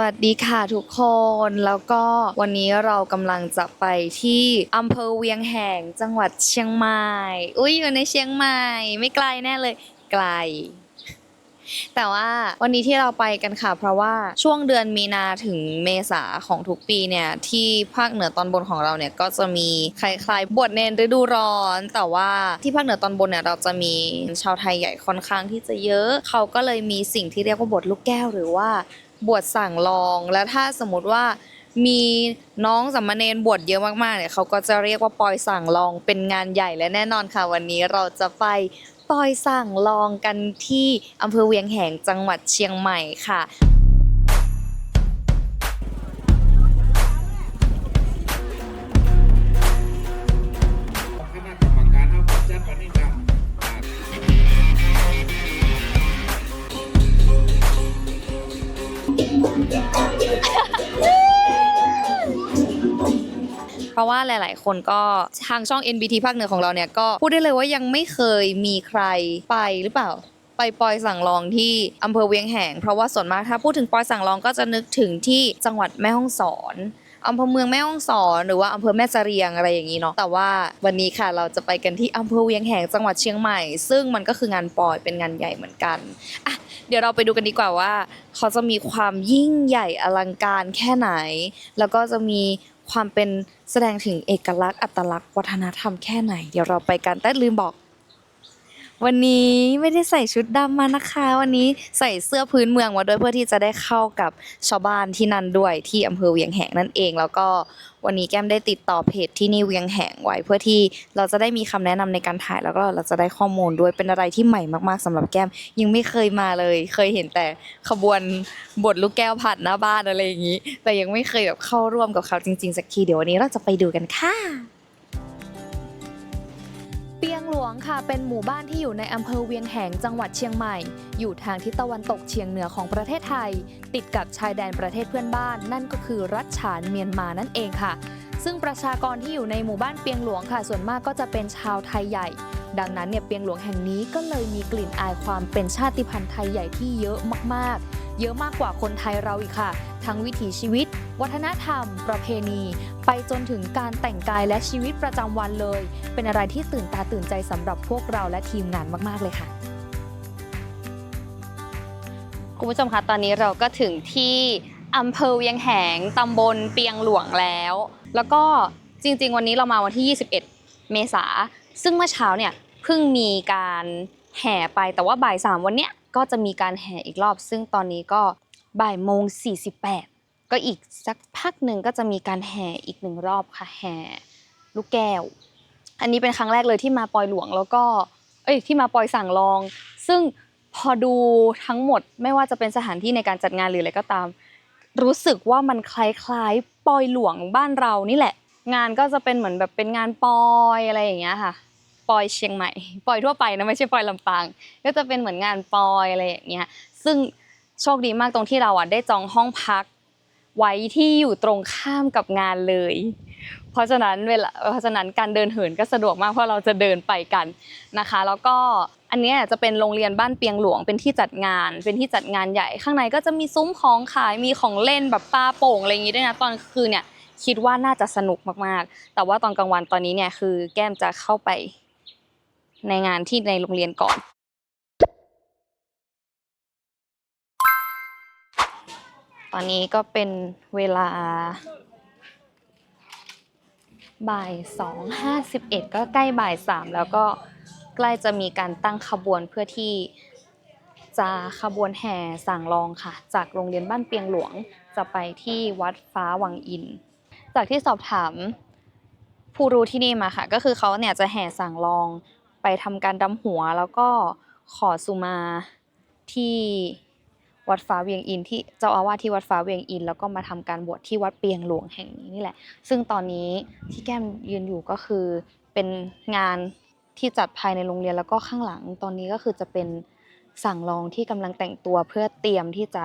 วัสดีค่ะทุกคน แล้วก็วันนี้เรากำลังจะไปที่อำเภอเวียงแหงจังหวัดเชียงใหม่ อุ้ยอยู่ในเชียงใหม่ ไม่ไกลแน่เลย ไกล แต่ว่าวันนี้ที่เราไปกันค่ะ เพราะว่าช่วงเดือนมีนาถึงเมษาของทุกปีเนี่ยที่ภาคเหนือตอนบนของเราเนี่ยก็จะมีคล้ายๆบวชเนนฤดูร้อน แต่ว่าที่ภาคเหนือตอนบนเนี่ยเราจะมีชาวไทยใหญ่ค่อนข้างที่จะเยอะ เขาก็เลยมีสิ่งที่เรียกว่าบวชลูกแก้วหรือว่า บวชสั่งลองแล้วถ้าสมมติว่ามีน้องสัมมาเนนบวชเยอะมากๆเนี่ยเขาก็จะเรียกว่าปอยสั่งลองเป็นงานใหญ่และแน่นอนค่ะวันนี้เราจะไปปอยสั่งลองกันที่อำเภอเวียงแหงจังหวัดเชียงใหม่ค่ะ เพราะว่าหลาย ๆ คนก็ทางช่อง NBT ภาคเหนือของเราเนี่ยก็พูดได้เลยว่ายังไม่เคยมีใครไปหรือเปล่า ไปปอยสั่งลองที่อำเภอเวียงแหงเพราะว่าส่วนมากถ้าพูดถึงปอยสั่งลองก็จะนึกถึงที่จังหวัดแม่ฮ่องสอนอำเภอเมืองแม่ฮ่องสอนหรือว่าอำเภอแม่เสรียงอะไรอย่างนี้เนาะแต่ว่าวันนี้ค่ะเราจะไปกันที่อำเภอเวียงแหงจังหวัดเชียงใหม่ ซึ่งมันก็คืองานปอยเป็นงานใหญ่เหมือนกันอะเดี๋ยวเราไปดูกันดีกว่าว่า เขาจะมีความยิ่งใหญ่อลังการแค่ไหน แล้วก็จะมี ความเป็นแสดงถึงเอกลักษณ์อัตลักษณ์วัฒนธรรมแค่ไหน เดี๋ยวเราไปกันแต่ลืมบอก วันนี้ไม่ได้ใส่ชุดดำมานะคะ วันนี้ใส่เสื้อพื้นเมืองมาด้วยเพื่อที่จะได้เข้ากับชาวบ้านที่นั่นด้วยที่อำเภอเวียงแหงนั่นเอง แล้วก็วันนี้แก้มได้ติดต่อเพจที่นี่เวียงแหงไว้เพื่อที่เราจะได้มีคำแนะนำในการถ่ายแล้วก็เราจะได้ข้อมูลด้วยเป็นอะไรที่ใหม่มากๆสำหรับแก้มยังไม่เคยมาเลย เคยเห็นแต่ขบวนบทลูกแก้วผัดหน้าบ้านอะไรอย่างนี้ แต่ยังไม่เคยแบบเข้าร่วมกับเขาจริงๆสักทีเดี๋ยววันนี้เราจะไปดูกันค่ะ เปียงหลวงค่ะเป็นหมู่บ้านที่อยู่ในอำเภอเวียงแหงจังหวัดเชียงใหม่ อยู่ทางทิศตะวันตกเฉียงเหนือของประเทศไทย ติดกับชายแดนประเทศเพื่อนบ้าน นั่นก็คือรัฐฉานเมียนมานั่นเองค่ะ ซึ่งประชากรที่อยู่ในหมู่บ้านเปียงหลวงค่ะ ส่วนมากก็จะเป็นชาวไทยใหญ่ ดังนั้นเนี่ยเปียงหลวงแห่งนี้ก็เลยมีกลิ่นอายความเป็นชาติพันธุ์ไทยใหญ่ที่เยอะมากๆ เยอะมากกว่าคนไทยเราอีกค่ะ ทั้งวิถีชีวิต วัฒนธรรม ประเพณี ไปจนถึงการแต่งกายและชีวิตประจำวันเลย เป็นอะไรที่ตื่นตาตื่นใจสำหรับพวกเราและทีมงานมาก ๆ เลยค่ะคุณผู้ชมคะตอนนี้เราก็ถึงที่อำเภอเวียงแหงตำบลเปียงหลวงแล้ว แล้วก็จริง ๆ วันนี้เรามาวันที่ 21 เมษาซึ่งเมื่อเช้าเนี่ยเพิ่งมีการแห่ไปแต่ว่าบ่ายสามวันเนี้ย ก็จะมีการแห่อีกรอบ ซึ่งตอนนี้ก็บ่ายโมง48 ก็อีกสักพักหนึ่งก็จะมีการแห่อีกหนึ่งรอบค่ะแห่ลูกแก้ว อันนี้เป็นครั้งแรกเลยที่มาปอยหลวงแล้วก็ เอ้ยที่มาปอยสั่งลอง ซึ่งพอดูทั้งหมดไม่ว่าจะเป็นสถานที่ในการจัดงานหรืออะไรก็ตาม รู้สึกว่ามันคล้ายๆปอยหลวงบ้านเรานี่แหละ งานก็จะเป็นเหมือนแบบเป็นงานปอยอะไรอย่างเงี้ยค่ะ ปอยเชียงใหม่ปอยทั่วไปนะไม่ใช่ปอยลำปาง ก็จะเป็นเหมือนงานปอยอะไรอย่างเงี้ยซึ่งโชคดีมากตรงที่เราอะได้จองห้องพัก ไว้ที่อยู่ตรงข้ามกับงานเลย เพราะฉะนั้นเวลาเพราะฉะนั้นการเดินเหินก็สะดวกมากเพราะเราจะเดินไปกันนะคะ แล้วก็อันเนี้ยจะเป็นโรงเรียนบ้านเปียงหลวงเป็นที่จัดงาน เป็นที่จัดงานใหญ่ข้างในก็จะมีซุ้มของขายมีของเล่นแบบปลาโป่งอะไรอย่างงี้ด้วยนะตอนคืนเนี่ยคิดว่าน่าจะสนุกมากๆ แต่ว่าตอนกลางวันตอนนี้เนี่ยคือแก้มจะเข้าไป ในงานที่ในโรงเรียนก่อน ตอนนี้ก็เป็นเวลาบ่ายสองห้าสิบเอ็ดก็ใกล้บ่ายสามแล้วก็ใกล้จะมีการตั้งขบวนเพื่อที่จะขบวนแห่สั่งลองค่ะ จากโรงเรียนบ้านเปียงหลวงจะไปที่วัดฟ้าวังอิน จากที่สอบถามผู้รู้ที่นี่มาค่ะ ก็คือเขาเนี่ยจะแห่สั่งลอง ไปทำการดำหัวแล้วก็ขอสุมาที่วัดฟ้าเวียงอินที่เจ้าอาวาสที่วัดฟ้าเวียงอิน แล้วก็มาทำการบวชที่วัดเปียงหลวงแห่งนี้นี่แหละ ซึ่งตอนนี้ที่แก้มยืนอยู่ก็คือเป็นงานที่จัดภายในโรงเรียนแล้วก็ข้างหลังตอนนี้ก็คือจะเป็นสั่งลองที่กำลังแต่งตัวเพื่อเตรียมที่จะ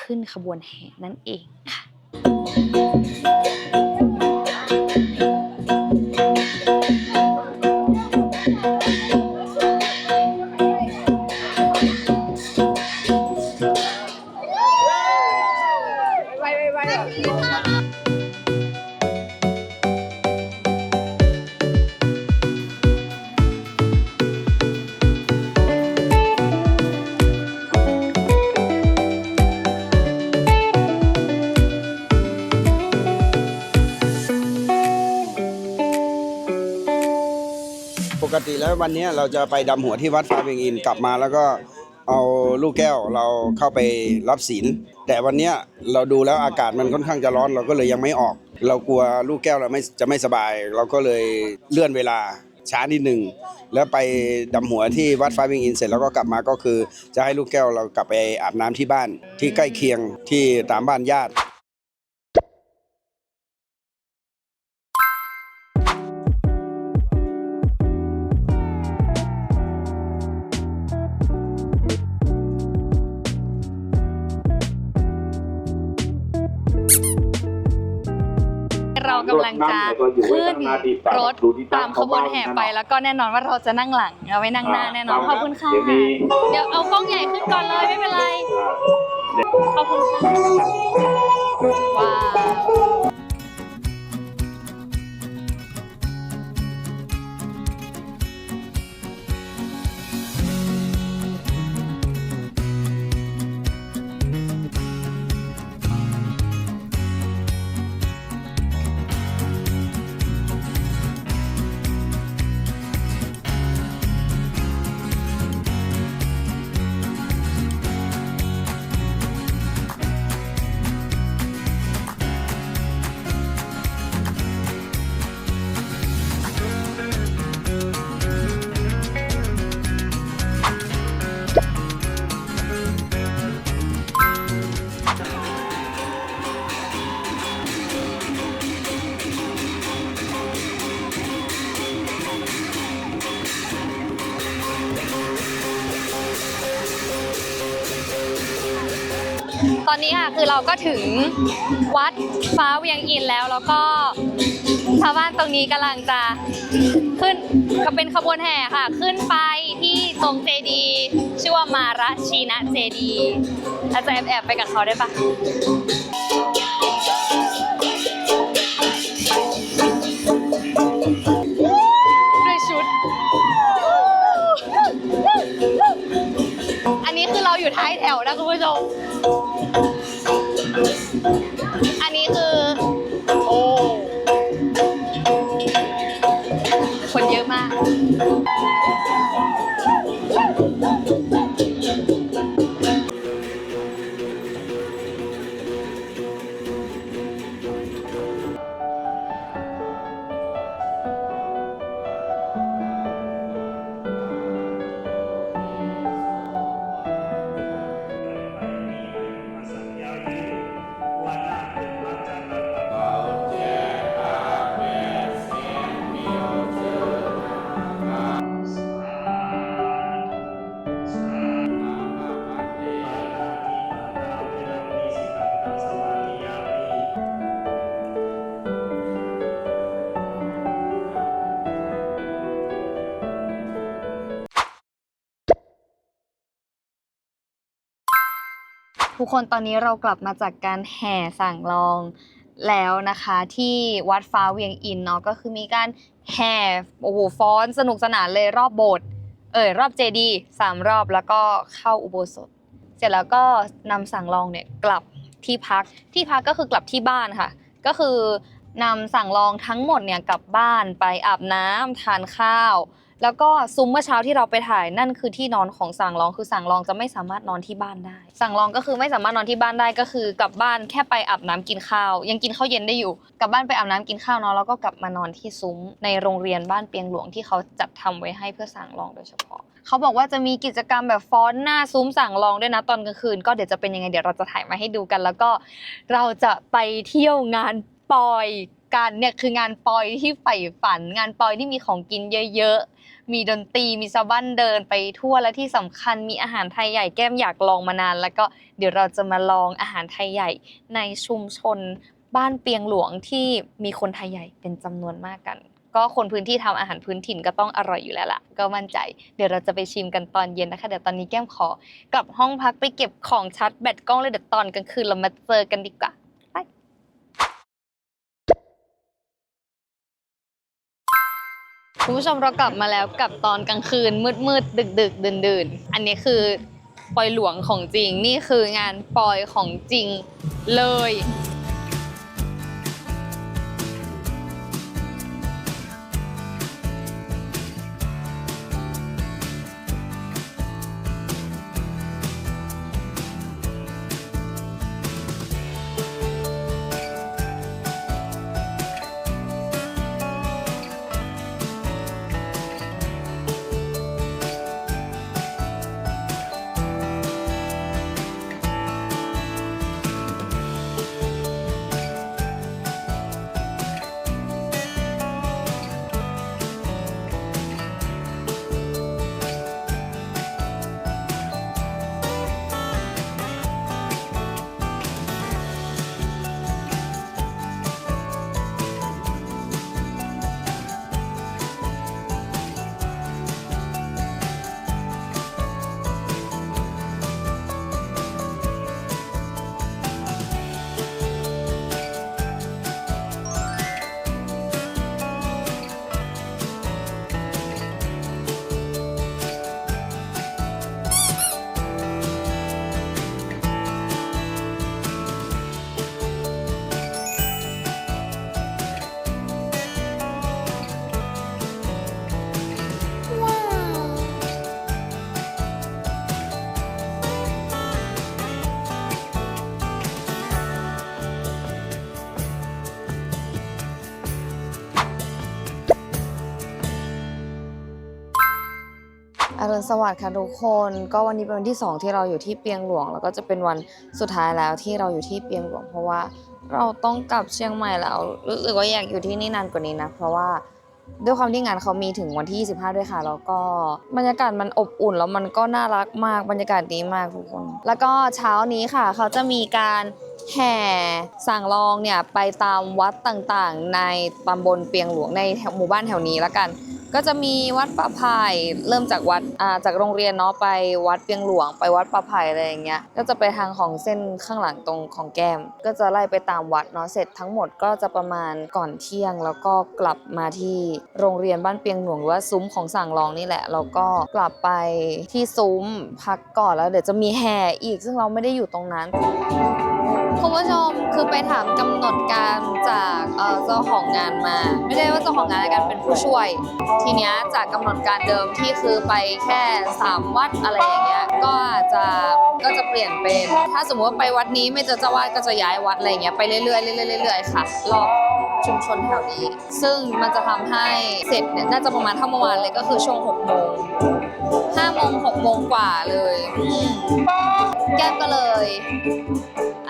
ขึ้นขบวนแห่นั่นเองค่ะ ปกติแล้ววันนี้เราจะไปดำหัวที่วัดฟ้าเวียงอินกลับมาแล้วก็ เอาลูกแก้วเราเข้าไปรับศีล แต่วันเนี้ยเราดูแล้วอากาศมันค่อนข้างจะร้อนเราก็เลยยังไม่ออก เรากลัวลูกแก้วเราไม่จะไม่สบาย เราก็เลยเลื่อนเวลาช้านิดหนึ่งแล้วไปดำหัวที่วัดฟ้าวิงอินเสร็จแล้วก็กลับมาก็คือ จะให้ลูกแก้วเรากลับไปอาบน้ำที่บ้านที่ใกล้เคียงที่ตามบ้านญาติ กำลังจะขึ้นรถตามขบวนแห่ไปแล้วก็แน่นอนว่าเราจะนั่งหลังเราไม่นั่งหน้าแน่นอนขอบคุณค่ะเดี๋ยวเอากล้องใหญ่ขึ้นก่อนเลยไม่เป็นไรขอบคุณค่ะว้าว คือเราก็ถึงวัดฟ้าเวียงอินแล้วแล้วก็ชาวบ้านตรงนี้กำลังจะขึ้นก็เป็นขบวนแห่ค่ะ ขึ้นไปที่ตรงเจดีชื่อว่ามาระชีนะเจดีอาจจะแอบแอบไปกับเขาได้ปะด้วยชุด อันนี้คือเราอยู่ท้ายแถวนะคุณผู้ชม อันนี้คือ โอ้คนเยอะมาก ทุกคนตอนนี้เรากลับมาจากการแห่สั่งลองแล้วนะคะที่วัดฟ้าเวียงอินเนาะก็คือมีการแห่โอ้โหฟ้อนสนุกสนานเลยรอบโบสถ์เอ่ยรอบเจดีสามรอบแล้วก็เข้าอุโบสถ เสร็จแล้วก็นำสั่งลองเนี่ยกลับที่พักที่พักก็คือกลับที่บ้านค่ะ ก็คือนำสั่งลองทั้งหมดเนี่ยกลับบ้านไปอาบน้ำทานข้าว แล้วก็ซุ้มเมื่อเช้าที่เราไปถ่ายนั่นคือที่นอนของสั่งรองคือสั่งรองจะไม่สามารถนอนที่บ้านได้ สั่งรองก็คือไม่สามารถนอนที่บ้านได้ก็คือกลับบ้านแค่ไปอาบน้ำกินข้าว ยังกินข้าวเย็นได้อยู่ กลับบ้านไปอาบน้ำกินข้าวเนาะแล้วก็กลับมานอนที่ซุ้มในโรงเรียนบ้านเปียงหลวงที่เขาจัดทำไว้ให้เพื่อสั่งรองโดยเฉพาะเขาบอกว่าจะมีกิจกรรมแบบฟ้อนหน้าซุ้มสั่งรองด้วยนะตอนกลางคืน ก็เดี๋ยวจะเป็นยังไงเดี๋ยวเราจะถ่ายมาให้ดูกัน แล้วก็เราจะไปเที่ยวงานปอย กันเนี่ยคืองานปอยที่ใฝ่ฝัน งานปอยที่มีของกินเยอะๆ มีดนตรีมีชาวบ้านเดินไปทั่วและที่สำคัญมีอาหารไทยใหญ่แก้มอยากลองมานาน แล้วก็เดี๋ยวเราจะมาลองอาหารไทยใหญ่ในชุมชนบ้านเปียงหลวงที่มีคนไทยใหญ่เป็นจำนวนมากกัน ก็คนพื้นที่ทำอาหารพื้นถิ่นก็ต้องอร่อยอยู่แล้วล่ะ ก็มั่นใจ เดี๋ยวเราจะไปชิมกันตอนเย็นนะคะเดี๋ยวตอนนี้แก้มขอกลับห้องพักไปเก็บของชาร์จแบตกล้องเลยเดี๋ยวตอนกลางคืนเรามาเจอกันดีกว่าไป คุณผู้ชมเรากลับมาแล้วกับตอนกลางคืนมืดมืดดึกดึกดื่นดื่นอันนี้คือปอยหลวงของจริงนี่คืองานปอยของจริงเลย อรุณสวัสดิ์ค่ะทุกคน ก็วันนี้เป็นวันที่ 2 ที่เราอยู่ที่เปียงหลวง แล้วก็จะเป็นวันสุดท้ายแล้วที่เราอยู่ที่เปียงหลวง เพราะว่าเราต้องกลับเชียงใหม่แล้ว รู้สึกว่าอยากอยู่ที่นี่นานกว่านี้นะ เพราะว่าด้วยความที่งานเขามีถึงวันที่ 25 ด้วยค่ะ แล้วก็บรรยากาศมันอบอุ่นแล้วมันก็น่ารักมาก บรรยากาศดีมากทุกคน แล้วก็เช้านี้ค่ะ เขาจะมีการแห่สั่งลองเนี่ยไปตามวัดต่างๆ ในตำบลเปียงหลวงในหมู่บ้านแถวนี้และกัน ก็จะมีวัดป่าไผ่เริ่มจากวัดอ่าจากโรงเรียนเนาะไปวัดเปียงหลวง ไปวัดป่าไผ่อะไรอย่างเงี้ยก็จะไปทางของเส้นข้างหลังตรงของแก้ม ก็จะไล่ไปตามวัดเนาะเสร็จทั้งหมดก็จะประมาณก่อนเที่ยง แล้วก็กลับมาที่โรงเรียนบ้านเปียงหลวงหรือว่าซุ้มของสั่งรองนี่แหละแล้วก็กลับไปที่ซุ้มพักก่อนแล้วเดี๋ยวจะมีแห่อีกซึ่งเราไม่ได้อยู่ตรงนั้นคุณผู้ชมคือไปถามกำหนดการ เจ้าของงานมา ไม่ได้ว่าเจ้าของงานละกันเป็นผู้ช่วย ทีเนี้ยจากกำหนดการเดิมที่คือไปแค่ 3 วัดอะไรอย่างเงี้ยก็จะก็จะเปลี่ยนเป็น ถ้าสมมติว่าไปวัดนี้ไม่เจอเจ้าวาดก็จะย้ายวัดอะไรอย่างเงี้ยไปเรื่อยๆเรื่อยๆเรื่อยๆค่ะรอบชุมชนแถวนี้ ซึ่งมันจะทำให้เสร็จเนี่ยน่าจะประมาณเท่าเมื่อวานเลยก็คือช่วง6โมง5โมง6โมงกว่าเลย แก้มก็เลย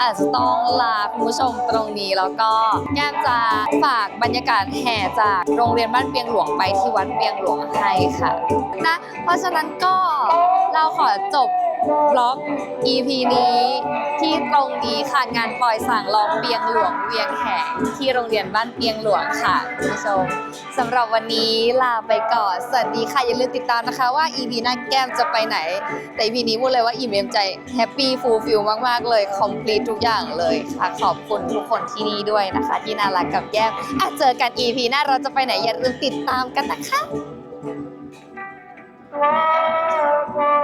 อาจจะต้องลาคุณผู้ชมตรงนี้แล้วก็แก้มจะฝากบรรยากาศแห่จากโรงเรียนบ้านเปียงหลวงไปที่วัดเปียงหลวงให้ค่ะนะเพราะฉะนั้นก็เราขอจบ บล็อก EP นี้ที่ตรงนี้ค่ะงานปล่อยสั่งลองเปียงหลวงเวียงแห่ที่โรงเรียนบ้านเปียงหลวงค่ะคุณผู้ชมสำหรับวันนี้ลาไปก่อน สวัสดีค่ะ อย่าลืมติดตามนะคะว่า EP หน้าแก้มจะไปไหน แต่ EP นี้พูดเลยว่าอิ่มเอมใจแฮปปี้ฟูลฟิลมาก ๆ เลยคอมพลีททุกอย่างเลยค่ะ ขอบคุณทุกคนที่นี่ด้วยนะคะ ที่น่ารักกับแก้มอะเจอกัน EP หน้าเราจะไปไหนอย่าลืมติดตามกันนะคะ Wow, wow.